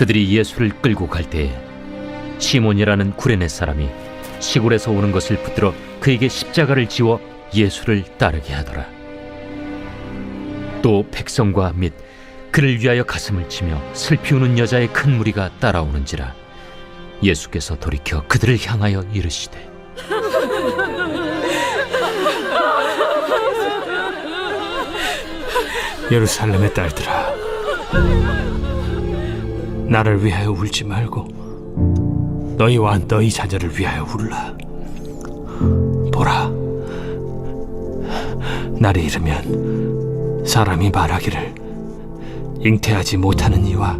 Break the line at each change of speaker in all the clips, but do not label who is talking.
그들이 예수를 끌고 갈 때에 시몬이라는 구레네 사람이 시골에서 오는 것을 붙들어 그에게 십자가를 지워 예수를 따르게 하더라. 또 백성과 및 그를 위하여 가슴을 치며 슬피 우는 여자의 큰 무리가 따라오는지라 예수께서 돌이켜 그들을 향하여 이르시되
예루살렘의 딸들아 나를 위하여 울지 말고 너희와 너희 자녀를 위하여 울라. 보라 날이 이르면 사람이 말하기를 잉태하지 못하는 이와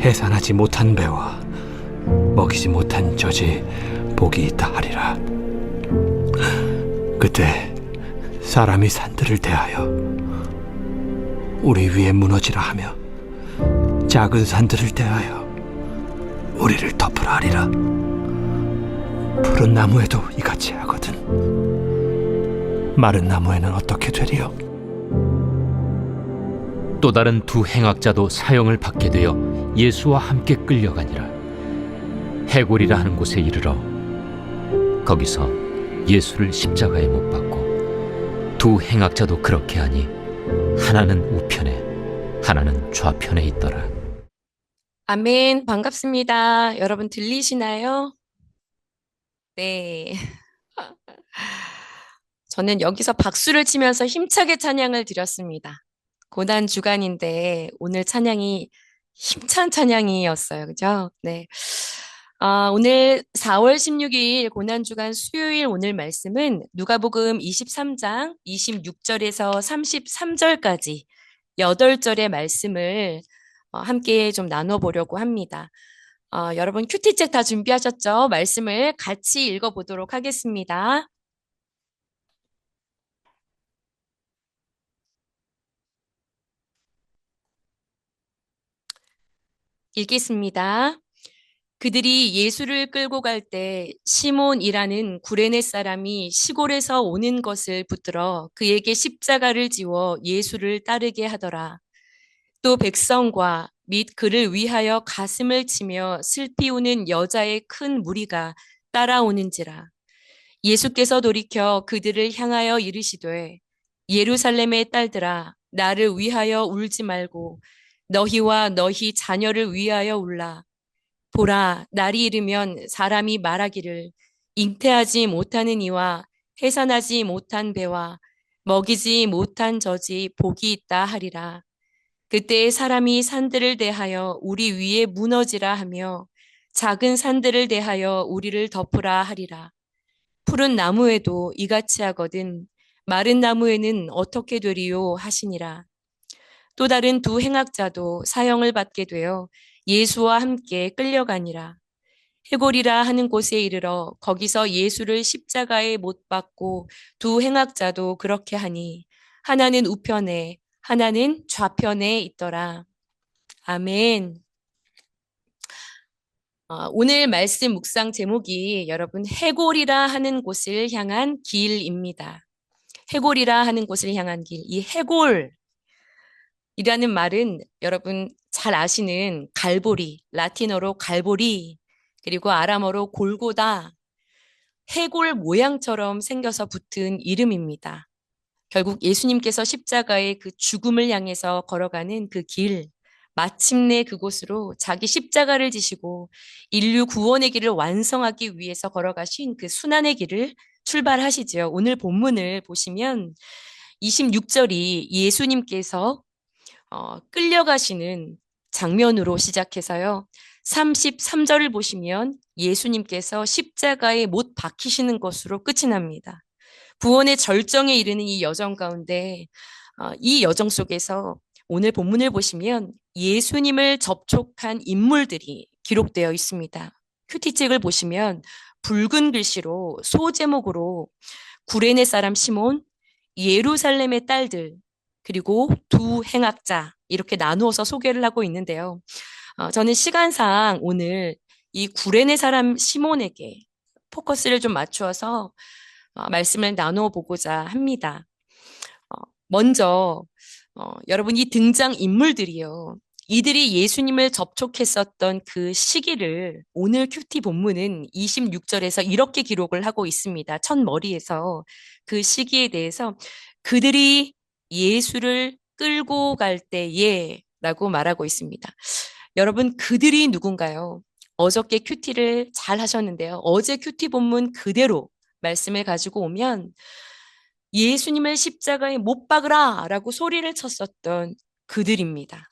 해산하지 못한 배와 먹이지 못한 젖이 복이 있다 하리라. 그때 사람이 산들을 대하여 우리 위에 무너지라 하며 작은 산들을 대하여 우리를 덮으라 하리라. 푸른 나무에도 이같이 하거든. 마른 나무에는 어떻게 되리요?
또 다른 두 행악자도 사형을 받게 되어 예수와 함께 끌려가니라. 해골이라 하는 곳에 이르러 거기서 예수를 십자가에 못 박고 두 행악자도 그렇게 하니 하나는 우편에 하나는 좌편에 있더라
아멘, 반갑습니다. 여러분 들리시나요? 네. 저는 여기서 박수를 치면서 힘차게 찬양을 드렸습니다. 고난 주간인데 오늘 찬양이 힘찬 찬양이었어요. 그죠? 네. 아, 오늘 4월 16일 고난 주간 수요일 오늘 말씀은 누가복음 23장 26절에서 33절까지 8절의 말씀을 어, 함께 좀 나눠보려고 합니다. 어, 여러분 큐티책 다 준비하셨죠? 말씀을 같이 읽어보도록 하겠습니다. 읽겠습니다. 그들이 예수를 끌고 갈 때 시몬이라는 구레네 사람이 시골에서 오는 것을 붙들어 그에게 십자가를 지워 예수를 따르게 하더라. 또 백성과 및 그를 위하여 가슴을 치며 슬피 우는 여자의 큰 무리가 따라오는지라. 예수께서 돌이켜 그들을 향하여 이르시되 예루살렘의 딸들아 나를 위하여 울지 말고 너희와 너희 자녀를 위하여 울라. 보라 날이 이르면 사람이 말하기를 잉태하지 못하는 이와 해산하지 못한 배와 먹이지 못한 젖이 복이 있다 하리라. 그때 사람이 산들을 대하여 우리 위에 무너지라 하며 작은 산들을 대하여 우리를 덮으라 하리라. 푸른 나무에도 이같이 하거든 마른 나무에는 어떻게 되리요 하시니라. 또 다른 두 행악자도 사형을 받게 되어 예수와 함께 끌려가니라. 해골이라 하는 곳에 이르러 거기서 예수를 십자가에 못 박고 두 행악자도 그렇게 하니 하나는 우편에 하나는 좌편에 있더라. 아멘. 어, 오늘 말씀 묵상 제목이 여러분 해골이라 하는 곳을 향한 길입니다. 해골이라 하는 곳을 향한 길. 이 해골이라는 말은 여러분 잘 아시는 갈보리, 라틴어로 갈보리, 그리고 아람어로 골고다, 해골 모양처럼 생겨서 붙은 이름입니다. 결국 예수님께서 십자가의 그 죽음을 향해서 걸어가는 그 길, 마침내 그곳으로 자기 십자가를 지시고 인류 구원의 길을 완성하기 위해서 걸어가신 그 순환의 길을 출발하시지요. 오늘 본문을 보시면 26절이 예수님께서 어, 끌려가시는 장면으로 시작해서요. 33절을 보시면 예수님께서 십자가에 못 박히시는 것으로 끝이 납니다. 구원의 절정에 이르는 이 여정 가운데 어, 이 여정 속에서 오늘 본문을 보시면 예수님을 접촉한 인물들이 기록되어 있습니다. 큐티책을 보시면 붉은 글씨로 소제목으로 구레네 사람 시몬, 예루살렘의 딸들, 그리고 두 행악자 이렇게 나누어서 소개를 하고 있는데요. 어, 저는 시간상 오늘 이 구레네 사람 시몬에게 포커스를 좀 맞추어서 어, 말씀을 나누어 보고자 합니다. 어, 먼저 어, 여러분 이 등장 인물들이요. 이들이 예수님을 접촉했었던 그 시기를 오늘 큐티 본문은 26절에서 이렇게 기록을 하고 있습니다. 첫 머리에서 그 시기에 대해서 그들이 예수를 끌고 갈 때에 라고 말하고 있습니다. 여러분, 그들이 누군가요? 어저께 큐티를 잘 하셨는데요. 어제 큐티 본문 그대로 말씀을 가지고 오면 예수님을 십자가에 못 박으라 라고 소리를 쳤었던 그들입니다.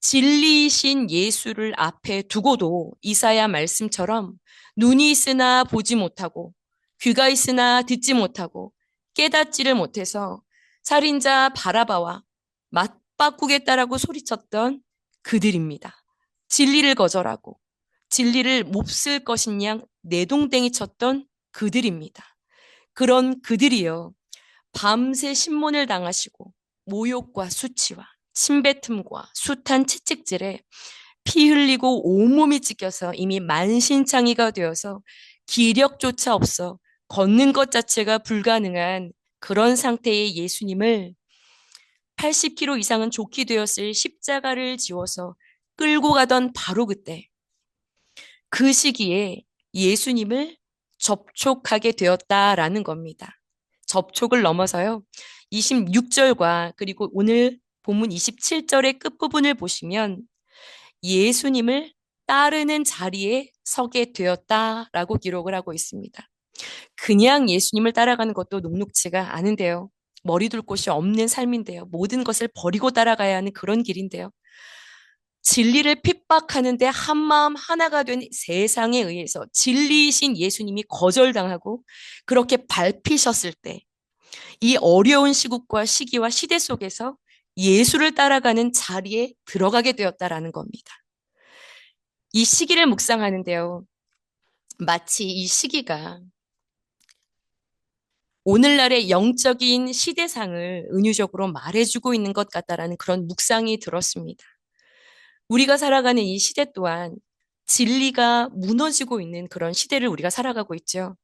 진리이신 예수를 앞에 두고도 이사야 말씀처럼 눈이 있으나 보지 못하고 귀가 있으나 듣지 못하고 깨닫지를 못해서 살인자 바라바와 맞바꾸겠다라고 소리쳤던 그들입니다. 진리를 거절하고 진리를 몹쓸 것인 양 내동댕이 쳤던 그들입니다. 그런 그들이요. 밤새 신문을 당하시고 모욕과 수치와 침뱉음과 숱한 채찍질에 피 흘리고 온몸이 찢겨서 이미 만신창이가 되어서 기력조차 없어 걷는 것 자체가 불가능한 그런 상태의 예수님을 80km 이상은 좋게 되었을 십자가를 지워서 끌고 가던 바로 그때 그 시기에 예수님을 접촉하게 되었다라는 겁니다. 접촉을 넘어서요. 26절과 그리고 오늘 본문 27절의 끝부분을 보시면 예수님을 따르는 자리에 서게 되었다라고 기록을 하고 있습니다. 그냥 예수님을 따라가는 것도 녹록지가 않은데요. 머리 둘 곳이 없는 삶인데요. 모든 것을 버리고 따라가야 하는 그런 길인데요. 진리를 핍박하는데 한마음 하나가 된 세상에 의해서 진리이신 예수님이 거절당하고 그렇게 밟히셨을 때 이 어려운 시국과 시기와 시대 속에서 예수를 따라가는 자리에 들어가게 되었다라는 겁니다. 이 시기를 묵상하는데요. 마치 이 시기가 오늘날의 영적인 시대상을 은유적으로 말해주고 있는 것 같다라는 그런 묵상이 들었습니다. 우리가 살아가는 이 시대 또한 진리가 무너지고 있는 그런 시대를 우리가 살아가고 있죠.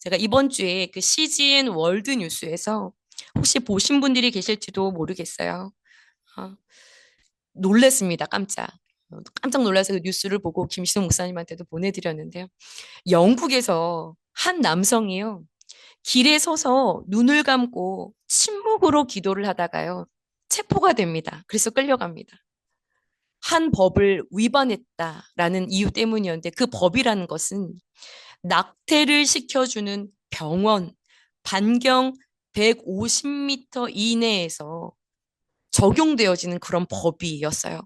제가 이번 주에 그 CGN 월드 뉴스에서 혹시 보신 분들이 계실지도 모르겠어요. 어, 놀랬습니다. 깜짝. 어, 깜짝 놀라서 그 뉴스를 보고 김신웅 목사님한테도 보내드렸는데요. 영국에서 한 남성이요. 길에 서서 눈을 감고 침묵으로 기도를 하다가요. 체포가 됩니다. 그래서 끌려갑니다. 한 법을 위반했다라는 이유 때문이었는데 그 법이라는 것은 낙태를 시켜주는 병원 반경 150m 이내에서 적용되어지는 그런 법이었어요.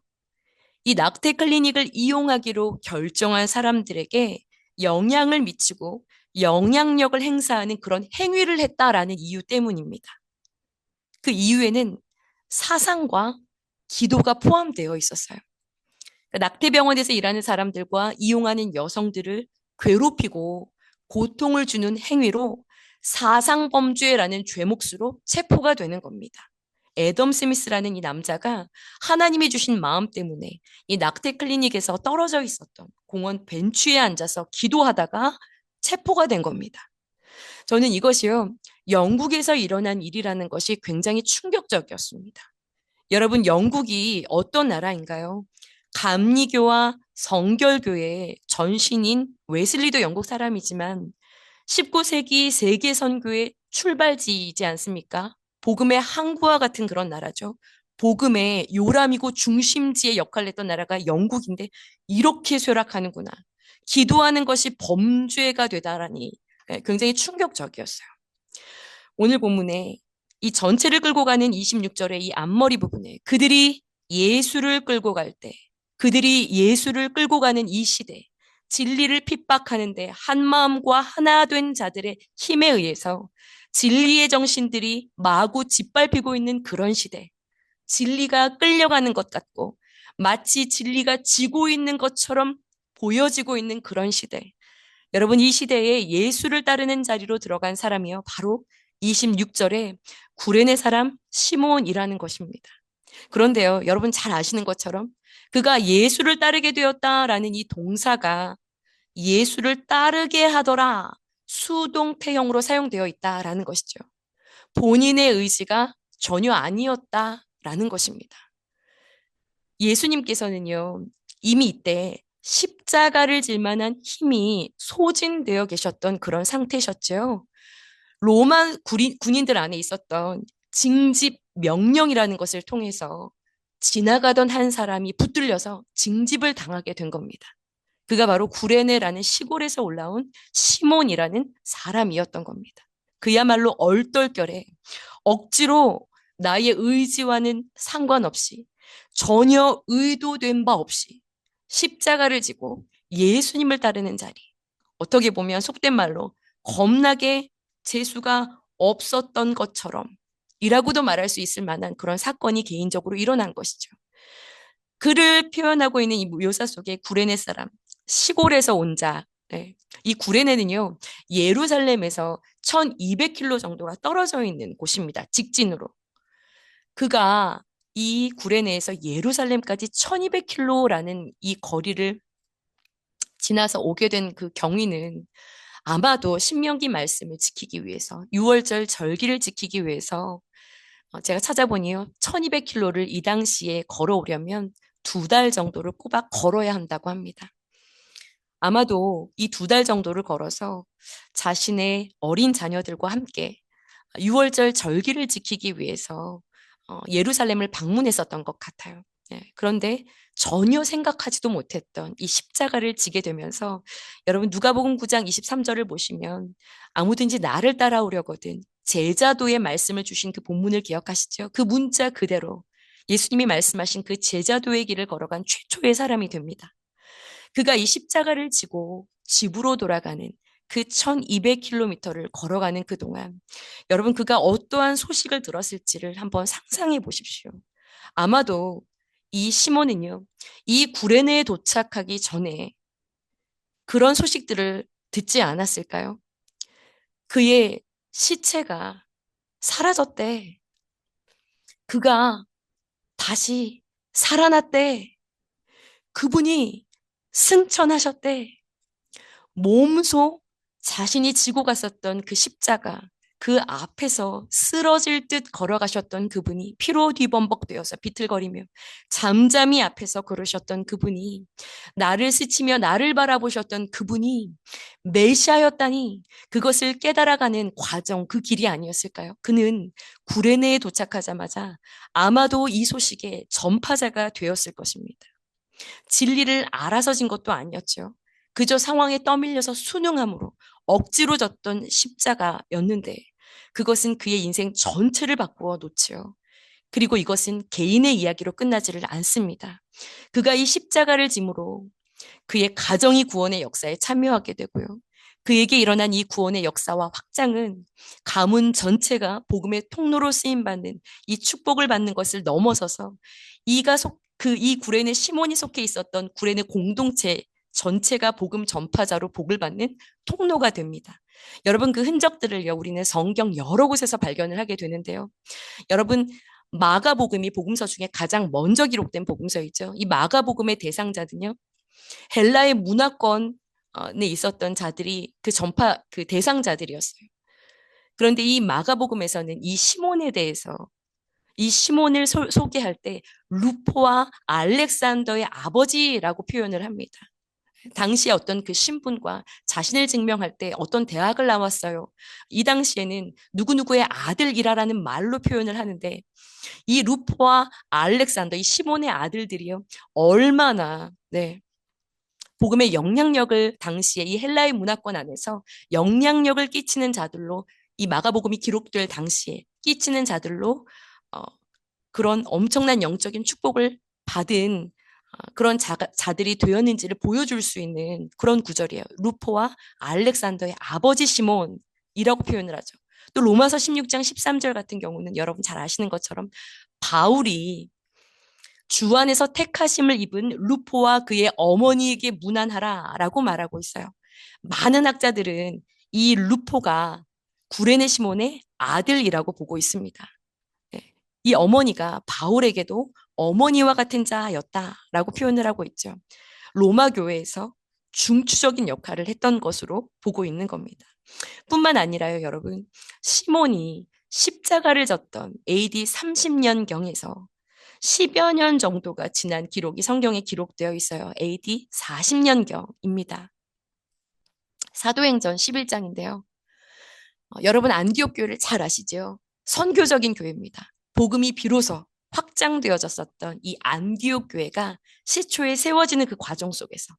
이 낙태 클리닉을 이용하기로 결정한 사람들에게 영향을 미치고 영향력을 행사하는 그런 행위를 했다라는 이유 때문입니다. 그 이유에는 사상과 기도가 포함되어 있었어요. 그러니까 낙태병원에서 일하는 사람들과 이용하는 여성들을 괴롭히고 고통을 주는 행위로 사상범죄라는 죄목수로 체포가 되는 겁니다. 애덤 스미스라는 이 남자가 하나님이 주신 마음 때문에 이 낙태 클리닉에서 떨어져 있었던 공원 벤치에 앉아서 기도하다가 체포가 된 겁니다. 저는 이것이요, 영국에서 일어난 일이라는 것이 굉장히 충격적이었습니다. 여러분, 영국이 어떤 나라인가요? 감리교와 성결교의 전신인 웨슬리도 영국 사람이지만 19세기 세계 선교의 출발지이지 않습니까? 복음의 항구와 같은 그런 나라죠. 복음의 요람이고 중심지의 역할을 했던 나라가 영국인데 이렇게 쇠락하는구나. 기도하는 것이 범죄가 되다라니 예, 굉장히 충격적이었어요. 오늘 본문에 이 전체를 끌고 가는 26절의 이 앞머리 부분에 그들이 예수를 끌고 갈 때, 그들이 예수를 끌고 가는 이 시대, 진리를 핍박하는데 한 마음과 하나 된 자들의 힘에 의해서 진리의 정신들이 마구 짓밟히고 있는 그런 시대. 진리가 끌려가는 것 같고 마치 진리가 지고 있는 것처럼 보여지고 있는 그런 시대. 여러분 이 시대에 예수를 따르는 자리로 들어간 사람이요. 바로 26절에 구레네 사람 시몬이라는 것입니다. 그런데요. 여러분 잘 아시는 것처럼 그가 예수를 따르게 되었다라는 이 동사가 예수를 따르게 하더라 수동태형으로 사용되어 있다라는 것이죠. 본인의 의지가 전혀 아니었다라는 것입니다. 예수님께서는요, 이미 이때 십자가를 질 만한 힘이 소진되어 계셨던 그런 상태셨죠. 로마 군인, 군인들 안에 있었던 징집 명령이라는 것을 통해서 지나가던 한 사람이 붙들려서 징집을 당하게 된 겁니다. 그가 바로 구레네라는 시골에서 올라온 시몬이라는 사람이었던 겁니다. 그야말로 얼떨결에 억지로 나의 의지와는 상관없이 전혀 의도된 바 없이 십자가를 지고 예수님을 따르는 자리. 어떻게 보면 속된 말로 겁나게 재수가 없었던 것처럼 이라고도 말할 수 있을 만한 그런 사건이 개인적으로 일어난 것이죠. 그를 표현하고 있는 이 묘사 속에 구레네 사람, 시골에서 온 자, 네. 이 구레네는요, 예루살렘에서 1200km 정도가 떨어져 있는 곳입니다. 직진으로. 그가 이 구레네에서 예루살렘까지 1200km라는 이 거리를 지나서 오게 된 그 경위는 아마도 신명기 말씀을 지키기 위해서 6월절 절기를 지키기 위해서 어, 제가 찾아보니요 1200km를 이 당시에 걸어오려면 두 달 정도를 꼬박 걸어야 한다고 합니다. 아마도 이 두 달 정도를 걸어서 자신의 어린 자녀들과 함께 6월절 절기를 지키기 위해서 어, 예루살렘을 방문했었던 것 같아요. 예, 그런데 전혀 생각하지도 못했던 이 십자가를 지게 되면서 여러분 누가복음 9장 23절을 보시면 아무든지 나를 따라오려거든 제자도의 말씀을 주신 그 본문을 기억하시죠? 그 문자 그대로 예수님이 말씀하신 그 제자도의 길을 걸어간 최초의 사람이 됩니다. 그가 이 십자가를 지고 집으로 돌아가는 그 1200km를 걸어가는 그동안 여러분 그가 어떠한 소식을 들었을지를 한번 상상해 보십시오. 아마도 이 시몬은요, 이 구레네에 도착하기 전에 그런 소식들을 듣지 않았을까요? 그의 시체가 사라졌대. 그가 다시 살아났대. 그분이 승천하셨대. 몸소 자신이 지고 갔었던 그 십자가, 그 앞에서 쓰러질 듯 걸어가셨던 그분이 피로 뒤범벅되어서 비틀거리며 잠잠히 앞에서 걸으셨던 그분이 나를 스치며 나를 바라보셨던 그분이 메시아였다니 그것을 깨달아가는 과정 그 길이 아니었을까요? 그는 구레네에 도착하자마자 아마도 이 소식의 전파자가 되었을 것입니다. 진리를 알아서 진 것도 아니었죠. 그저 상황에 떠밀려서 순응함으로 억지로 졌던 십자가였는데 그것은 그의 인생 전체를 바꾸어 놓지요. 그리고 이것은 개인의 이야기로 끝나지를 않습니다. 그가 이 십자가를 짐으로 그의 가정이 구원의 역사에 참여하게 되고요. 그에게 일어난 이 구원의 역사와 확장은 가문 전체가 복음의 통로로 쓰임 받는 이 축복을 받는 것을 넘어서서 이가 속 그 이 구레네 시몬이 속해 있었던 구레네 공동체 전체가 복음 전파자로 복을 받는 통로가 됩니다. 여러분 그 흔적들을요 우리는 성경 여러 곳에서 발견을 하게 되는데요. 여러분 마가복음이 복음서 중에 가장 먼저 기록된 복음서이죠. 이 마가복음의 대상자들은요 헬라의 문화권에 있었던 자들이 그 전파 그 대상자들이었어요. 그런데 이 마가복음에서는 이 시몬에 대해서 이 시몬을 소, 소개할 때 루포와 알렉산더의 아버지라고 표현을 합니다. 당시에 어떤 그 신분과 자신을 증명할 때 어떤 대학을 나왔어요. 이 당시에는 누구누구의 아들이라라는 말로 표현을 하는데 이 루포와 알렉산더, 이 시몬의 아들들이요. 얼마나, 네. 복음의 영향력을 당시에 이 헬라의 문화권 안에서 영향력을 끼치는 자들로 이 마가복음이 기록될 당시에 끼치는 자들로 어, 그런 엄청난 영적인 축복을 받은 아, 그런 자, 자들이 되었는지를 보여줄 수 있는 그런 구절이에요. 루포와 알렉산더의 아버지 시몬이라고 표현을 하죠. 또 로마서 16장 13절 같은 경우는 여러분 잘 아시는 것처럼 바울이 주 안에서 택하심을 입은 루포와 그의 어머니에게 문안하라라고 말하고 있어요. 많은 학자들은 이 루포가 구레네 시몬의 아들이라고 보고 있습니다. 네. 이 어머니가 바울에게도 어머니와 같은 자였다라고 표현을 하고 있죠. 로마 교회에서 중추적인 역할을 했던 것으로 보고 있는 겁니다. 뿐만 아니라요, 여러분. 시몬이 십자가를 졌던 AD 30년경에서 10여 년 정도가 지난 기록이 성경에 기록되어 있어요. AD 40년경입니다. 사도행전 11장인데요. 어, 여러분 안디옥 교회를 잘 아시죠? 선교적인 교회입니다. 복음이 비로소 확장되어졌었던 이 안디옥 교회가 시초에 세워지는 그 과정 속에서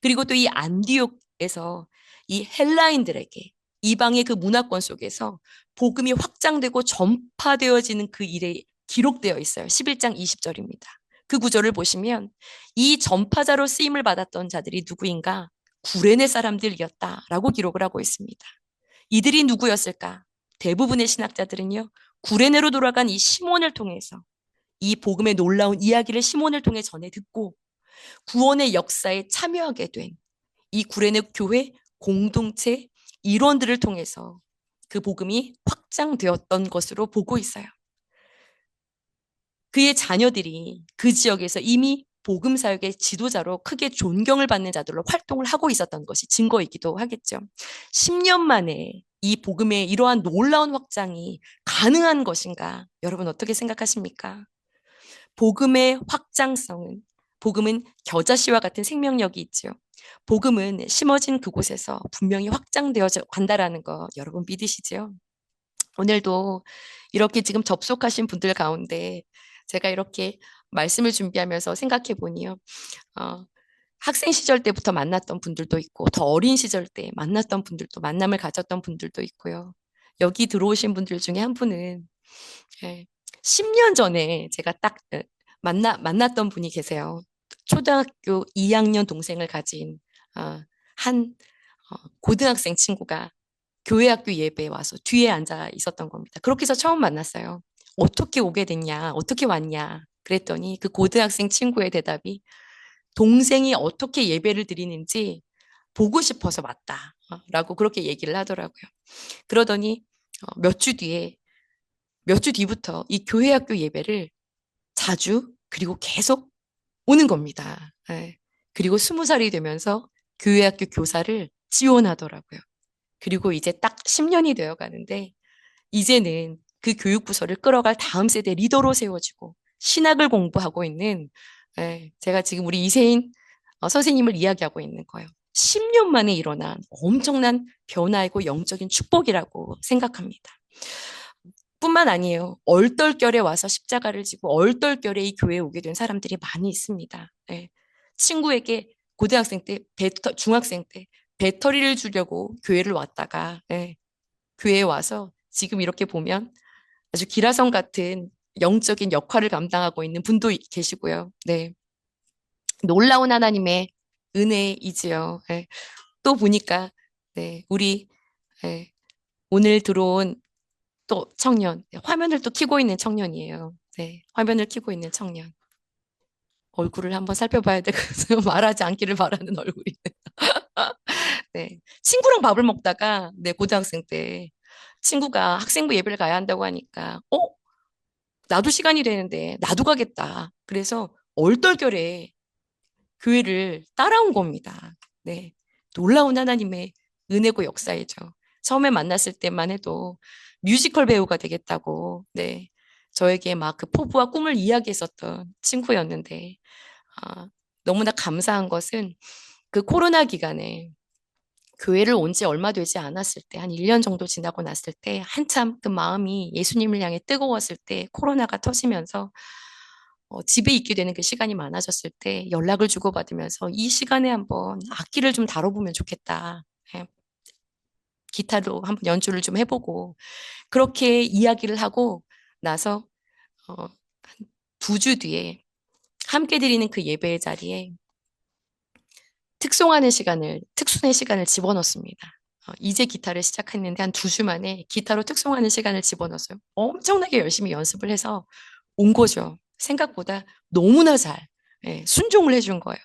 그리고 또 이 안디옥에서 이 헬라인들에게 이방의 그 문화권 속에서 복음이 확장되고 전파되어지는 그 일에 기록되어 있어요. 11장 20절입니다. 그 구절을 보시면 이 전파자로 쓰임을 받았던 자들이 누구인가? 구레네 사람들이었다라고 기록을 하고 있습니다. 이들이 누구였을까? 대부분의 신학자들은요. 구레네로 돌아간 이 시몬을 통해서 이 복음의 놀라운 이야기를 시몬을 통해 전해 듣고 구원의 역사에 참여하게 된 이 구레네 교회 공동체 일원들을 통해서 그 복음이 확장되었던 것으로 보고 있어요. 그의 자녀들이 그 지역에서 이미 복음 사역의 지도자로 크게 존경을 받는 자들로 활동을 하고 있었던 것이 증거이기도 하겠죠. 10년 만에 이 복음의 이러한 놀라운 확장이 가능한 것인가? 여러분 어떻게 생각하십니까? 복음의 확장성은 복음은 겨자씨와 같은 생명력이 있죠. 복음은 심어진 그곳에서 분명히 확장되어 간다라는 거 여러분 믿으시죠? 오늘도 이렇게 지금 접속하신 분들 가운데 제가 이렇게 말씀을 준비하면서 생각해 보니요. 어, 학생 시절 때부터 만났던 분들도 있고 더 어린 시절 때 만났던 분들도 만남을 가졌던 분들도 있고요. 여기 들어오신 분들 중에 한 분은 예, 10년 전에 제가 딱 어, 만나 만났던 분이 계세요. 초등학교 2학년 동생을 가진 어, 한 어, 고등학생 친구가 교회 학교 예배에 와서 뒤에 앉아 있었던 겁니다. 그렇게 해서 처음 만났어요. 어떻게 오게 됐냐? 어떻게 왔냐? 그랬더니 그 고등학생 친구의 대답이 동생이 어떻게 예배를 드리는지 보고 싶어서 왔다. 어, 라고 그렇게 얘기를 하더라고요. 그러더니 어, 몇주 뒤에, 몇 주 뒤부터 이 교회 학교 예배를 자주 그리고 계속 오는 겁니다. 예. 그리고 스무 살이 되면서 교회 학교 교사를 지원하더라고요. 그리고 이제 딱 10년이 되어 가는데 이제는 그 교육부서를 끌어갈 다음 세대 리더로 세워지고 신학을 공부하고 있는 예, 제가 지금 우리 이세인 어, 선생님을 이야기하고 있는 거예요. 10년 만에 일어난 엄청난 변화이고 영적인 축복이라고 생각합니다. 뿐만 아니에요. 얼떨결에 와서 십자가를 지고 얼떨결에 이 교회에 오게 된 사람들이 많이 있습니다. 예. 친구에게 고등학생 때, 배터, 중학생 때 배터리를 주려고 교회를 왔다가 예. 교회에 와서 지금 이렇게 보면 아주 기라성 같은 영적인 역할을 감당하고 있는 분도 계시고요. 네. 놀라운 하나님의 은혜이지요. 예. 또 보니까 네, 우리 예, 오늘 들어온 또 청년, 네, 화면을 또 켜고 있는 청년이에요. 네, 화면을 켜고 있는 청년. 얼굴을 한번 살펴봐야 되겠어요. 말하지 않기를 바라는 얼굴이. 네, 친구랑 밥을 먹다가 네, 고등학생 때 친구가 학생부 예배를 가야 한다고 하니까 어? 나도 시간이 되는데 나도 가겠다. 그래서 얼떨결에 교회를 따라온 겁니다. 네. 놀라운 하나님의 은혜고 역사이죠. 처음에 만났을 때만 해도 뮤지컬 배우가 되겠다고, 네. 저에게 막 그 포부와 꿈을 이야기했었던 친구였는데, 아, 너무나 감사한 것은 그 코로나 기간에 교회를 온 지 얼마 되지 않았을 때, 한 1년 정도 지나고 났을 때, 한참 그 마음이 예수님을 향해 뜨거웠을 때, 코로나가 터지면서 어, 집에 있게 되는 그 시간이 많아졌을 때 연락을 주고받으면서 이 시간에 한번 악기를 좀 다뤄보면 좋겠다. 예. 기타로 한번 연주를 좀 해보고 그렇게 이야기를 하고 나서 어, 두 주 뒤에 함께 드리는 그 예배의 자리에 특송하는 시간을 특순의 시간을 집어넣습니다. 어, 이제 기타를 시작했는데 한 두 주 만에 기타로 특송하는 시간을 집어넣었어요. 엄청나게 열심히 연습을 해서 온 거죠. 생각보다 너무나 잘 예, 순종을 해준 거예요.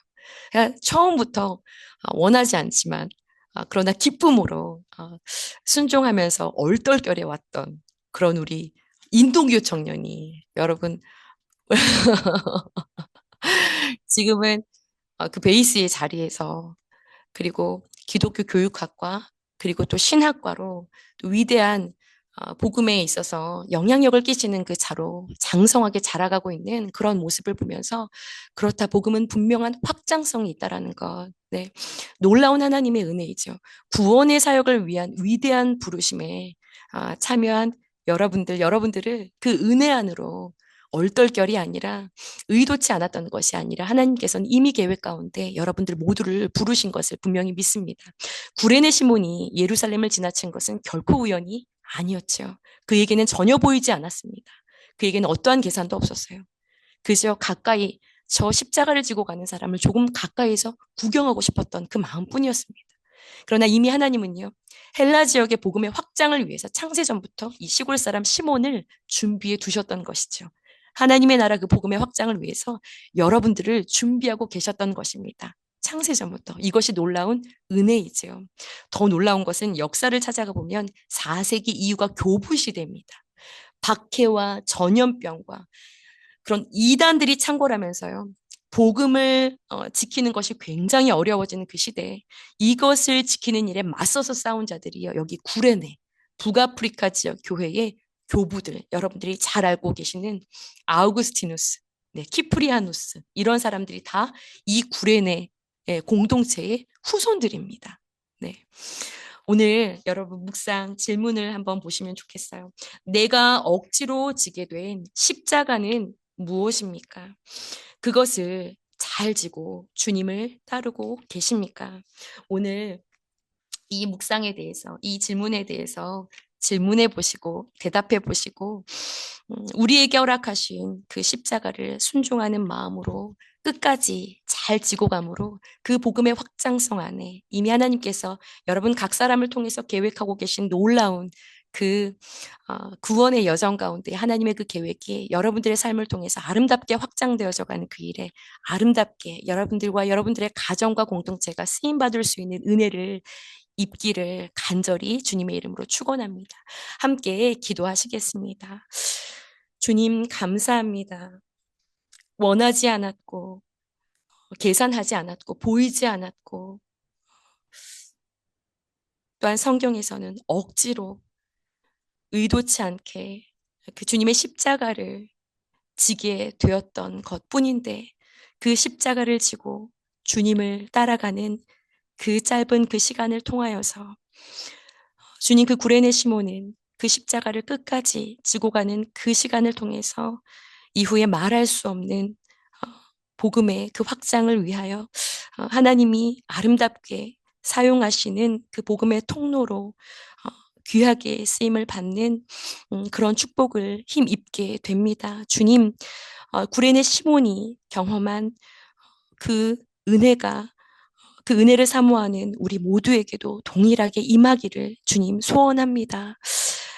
그러니까 처음부터 아, 원하지 않지만 아, 그러나 기쁨으로 아, 순종하면서 얼떨결에 왔던 그런 우리 인동교 청년이 여러분 지금은 어, 그 베이스의 자리에서 그리고 기독교 교육학과 그리고 또 신학과로 또 위대한 어, 복음에 있어서 영향력을 끼치는 그 자로 장성하게 자라가고 있는 그런 모습을 보면서 그렇다 복음은 분명한 확장성이 있다라는 것. 네. 놀라운 하나님의 은혜이죠. 구원의 사역을 위한 위대한 부르심에 아, 참여한 여러분들, 여러분들을 그 은혜 안으로 얼떨결이 아니라 의도치 않았던 것이 아니라 하나님께서는 이미 계획 가운데 여러분들 모두를 부르신 것을 분명히 믿습니다. 구레네 시몬이 예루살렘을 지나친 것은 결코 우연이 아니었죠. 그에게는 전혀 보이지 않았습니다. 그에게는 어떠한 계산도 없었어요. 그저 가까이 저 십자가를 지고 가는 사람을 조금 가까이서 구경하고 싶었던 그 마음뿐이었습니다. 그러나 이미 하나님은요, 헬라 지역의 복음의 확장을 위해서 창세전부터 이 시골 사람 시몬을 준비해 두셨던 것이죠. 하나님의 나라 그 복음의 확장을 위해서 여러분들을 준비하고 계셨던 것입니다. 창세전부터 이것이 놀라운 은혜이지요. 더 놀라운 것은 역사를 찾아가 보면 4세기 이후가 교부 시대입니다. 박해와 전염병과 그런 이단들이 창궐하면서요. 복음을 어, 지키는 것이 굉장히 어려워지는 그 시대에 이것을 지키는 일에 맞서서 싸운 자들이요. 여기 구레네, 북아프리카 지역 교회의 교부들, 여러분들이 잘 알고 계시는 아우구스티누스, 네, 키프리아누스 이런 사람들이 다 이 구레네 예, 공동체의 후손들입니다. 네. 오늘 여러분 묵상 질문을 한번 보시면 좋겠어요. 내가 억지로 지게 된 십자가는 무엇입니까? 그것을 잘 지고 주님을 따르고 계십니까? 오늘 이 묵상에 대해서, 이 질문에 대해서 질문해 보시고 대답해 보시고 음, 우리에게 허락하신 그 십자가를 순종하는 마음으로 끝까지 잘 지고 감으로 그 복음의 확장성 안에 이미 하나님께서 여러분 각 사람을 통해서 계획하고 계신 놀라운 그 어, 구원의 여정 가운데 하나님의 그 계획이 여러분들의 삶을 통해서 아름답게 확장되어져 가는 그 일에 아름답게 여러분들과 여러분들의 가정과 공동체가 쓰임 받을 수 있는 은혜를 입기를 간절히 주님의 이름으로 축원합니다. 함께 기도하시겠습니다. 주님 감사합니다. 원하지 않았고 계산하지 않았고 보이지 않았고 또한 성경에서는 억지로 의도치 않게 그 주님의 십자가를 지게 되었던 것뿐인데 그 십자가를 지고 주님을 따라가는 그 짧은 그 시간을 통하여서 주님 그 구레네 시몬은 그 십자가를 끝까지 지고 가는 그 시간을 통해서 이후에 말할 수 없는 어, 복음의 그 확장을 위하여 어, 하나님이 아름답게 사용하시는 그 복음의 통로로 어, 귀하게 쓰임을 받는 음, 그런 축복을 힘입게 됩니다. 주님, 구레네 시몬이 경험한 그 은혜가 그 은혜를 사모하는 우리 모두에게도 동일하게 임하기를 주님 소원합니다.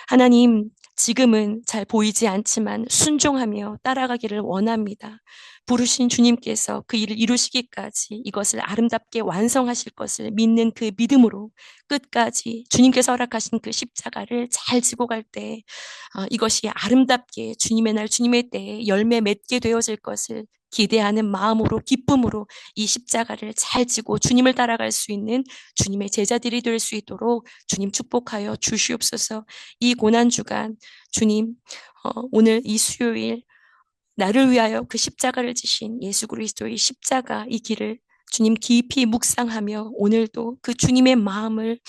하나님, 지금은 잘 보이지 않지만 순종하며 따라가기를 원합니다. 부르신 주님께서 그 일을 이루시기까지 이것을 아름답게 완성하실 것을 믿는 그 믿음으로 끝까지 주님께서 허락하신 그 십자가를 잘 지고 갈때 어, 이것이 아름답게 주님의 날 주님의 때에 열매 맺게 되어질 것을 기대하는 마음으로 기쁨으로 이 십자가를 잘 지고 주님을 따라갈 수 있는 주님의 제자들이 될 수 있도록 주님 축복하여 주시옵소서. 이 고난 주간 주님 어, 오늘 이 수요일 나를 위하여 그 십자가를 지신 예수 그리스도의 십자가 이 길을 주님 깊이 묵상하며 오늘도 그 주님의 마음을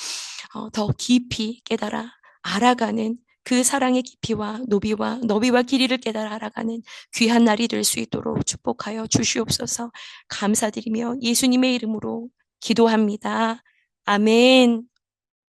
어, 더 깊이 깨달아 알아가는 그 사랑의 깊이와 노비와 너비와 길이를 깨달아 알아가는 귀한 날이 될 수 있도록 축복하여 주시옵소서 감사드리며 예수님의 이름으로 기도합니다. 아멘.